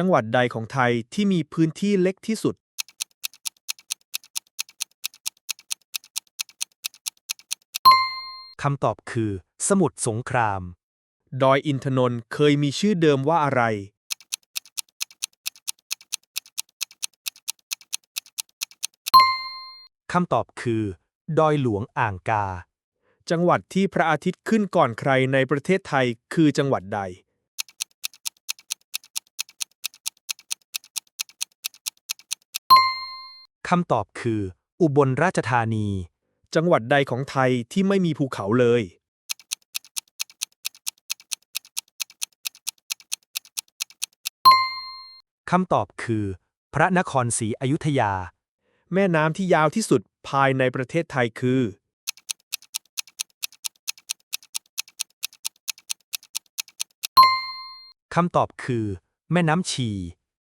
จังหวัดใดของไทยที่มีพื้นที่เล็กที่สุดคำตอบคือ สมุทรสงคราม ดอยอินทนนท์เคยมีชื่อเดิมว่าอะไร คำตอบคือ ดอยหลวงอ่างกา จังหวัดที่พระอาทิตย์ขึ้นก่อนใครในประเทศไทยคือจังหวัดใด คำตอบคือ อุบลราชธานี จังหวัดใดของไทยที่ไม่มีภูเขาเลย คำตอบคือ พระนครศรีอยุธยา แม่น้ำที่ยาวที่สุดภายในประเทศไทยคือ คำตอบคือ แม่น้ำชี